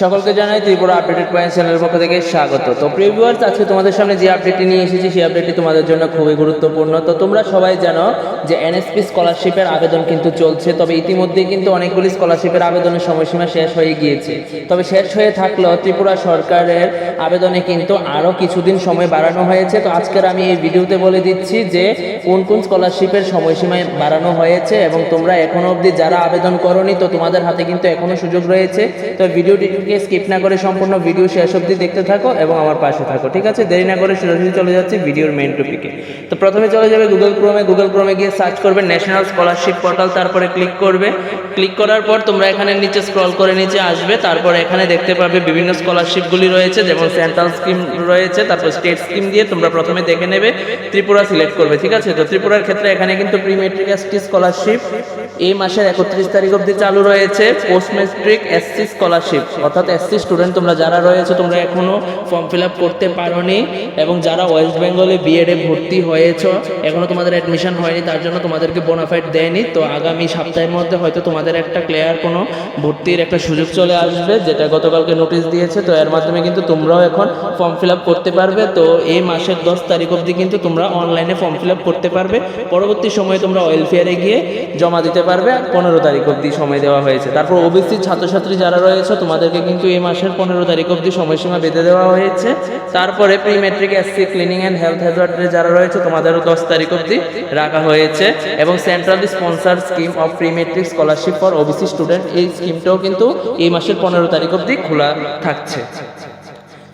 সকলকে জানাই Tripura updated point চ্যানেলের পক্ষ থেকে স্বাগত। তো প্রিভিউয়ার্স আজকে তোমাদের সামনে যে আপডেটটি নিয়ে এসেছি, সেই আপডেটটি তোমাদের জন্য খুবই গুরুত্বপূর্ণ। তো তোমরা সবাই জানো যে এনএসপি স্কলারশিপের আবেদন কিন্তু চলছে, তবে ইতিমধ্যেই কিন্তু অনেকগুলি স্কলারশিপের আবেদনের সময়সীমা শেষ হয়ে গিয়েছে। তবে শেষ হয়ে থাকলেও ত্রিপুরা সরকারের আবেদনে কিন্তু আরও কিছুদিন সময় বাড়ানো হয়েছে। তো আজকের আমি এই ভিডিওতে বলে দিচ্ছি যে কোন কোন স্কলারশিপের সময়সীমা বাড়ানো হয়েছে এবং তোমরা এখনও অবধি যারা আবেদন করনি, তো তোমাদের হাতে কিন্তু এখনও সুযোগ রয়েছে। তো ভিডিওটিকে স্কিপ না করে সম্পূর্ণ ভিডিও শেষ অবধি দেখতে থাকো এবং আমার পাশে থাকো, ঠিক আছে? দেরি না করে সরাসরি চলে যাচ্ছি ভিডিওর মেইন টপিকে তো প্রথমে চলে যাবে গুগল ক্রোমে গুগল ক্রোমে গিয়ে সার্চ করবে ন্যাশনাল স্কলারশিপ পোর্টাল তারপরে ক্লিক করবে। ক্লিক করার পর তোমরা এখানে নিচে স্ক্রল করে নিচে আসবে। তারপর এখানে দেখতে পাবে বিভিন্ন স্কলারশিপগুলি রয়েছে, যেমন সেন্ট্রাল স্কিম রয়েছে, তারপর স্টেট স্কিম দিয়ে তোমরা প্রথমে দেখে নেবে, ত্রিপুরা সিলেক্ট করবে, ঠিক আছে? তো ত্রিপুরার ক্ষেত্রে এখানে কিন্তু প্রি মেট্রিক এসটি স্কলারশিপ এই মাসের একত্রিশ তারিখ অবধি চালু রয়েছে। পোস্ট মেট্রিক এসসি স্কলারশিপ অর্থাৎ এসসি স্টুডেন্ট তোমরা যারা রয়েছে, তোমরা এখনও ফর্ম ফিল আপ করতে পারোনি এবং যারা ওয়েস্ট বেঙ্গলে বিএডে ভর্তি হয়েছ, এখনও তোমাদের অ্যাডমিশন হয়নি, তার জন্য তোমাদেরকে বোনাফাইড দেয়নি। তো আগামী সপ্তাহের মধ্যে হয়তো তোমাদের একটা ক্লিয়ার কোনো ভর্তির একটা সুযোগ চলে আসবে, যেটা গতকালকে নোটিশ দিয়েছে। তো এর মাধ্যমে কিন্তু তোমরাও এখন ফর্ম ফিল আপ করতে পারবে। তো এই মাসের দশ তারিখ অবধি কিন্তু তোমরা অনলাইনে ফর্ম ফিল আপ করতে পারবে। পরবর্তী সময়ে তোমরা ওয়েলফেয়ারে গিয়ে জমা দিতে পারবে। পনেরো তারিখ অবধি সময় দেওয়া হয়েছে। তারপর ওবিসি ছাত্রছাত্রী যারা রয়েছে তোমাদেরকে কিন্তু এই মাসের পনেরো তারিখ অব্দি সময়সীমা বেঁধে দেওয়া হয়েছে। তারপরে pre matric SC cleaning and health হ্যাজার্ডে যারা রয়েছে, তোমাদেরও দশ তারিখ অব্দি রাখা হয়েছে। এবং central sponsor scheme of pre matric scholarship for OBC student এই স্কিমটাও কিন্তু এই মাসের পনেরো তারিখ অব্দি খোলা থাকছে।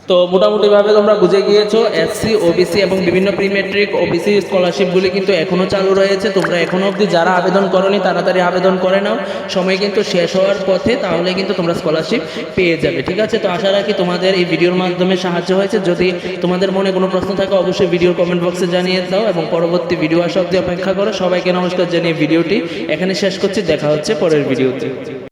তো মোটামুটিভাবে তোমরা বুঝে গিয়েছো এসসি ওবিসি এবং বিভিন্ন প্রিমেট্রিক ওবিসি স্কলারশিপগুলি কিন্তু এখনও চালু রয়েছে। তোমরা এখনও অবধি যারা আবেদন করনি, তাড়াতাড়ি আবেদন করে নাও। সময় কিন্তু শেষ হওয়ার পথে তাহলে কিন্তু তোমরা স্কলারশিপ পেয়ে যাবে, ঠিক আছে? তো আশা রাখি তোমাদের এই ভিডিওর মাধ্যমে সাহায্য হয়েছে। যদি তোমাদের মনে কোনো প্রশ্ন থাকে, অবশ্যই ভিডিওর কমেন্ট বক্সে জানিয়ে দাও এবং পরবর্তী ভিডিও আসা অবধি অপেক্ষা করো। সবাইকে নমস্কার জানিয়ে ভিডিওটি এখানে শেষ করছি। দেখা হচ্ছে পরের ভিডিওতে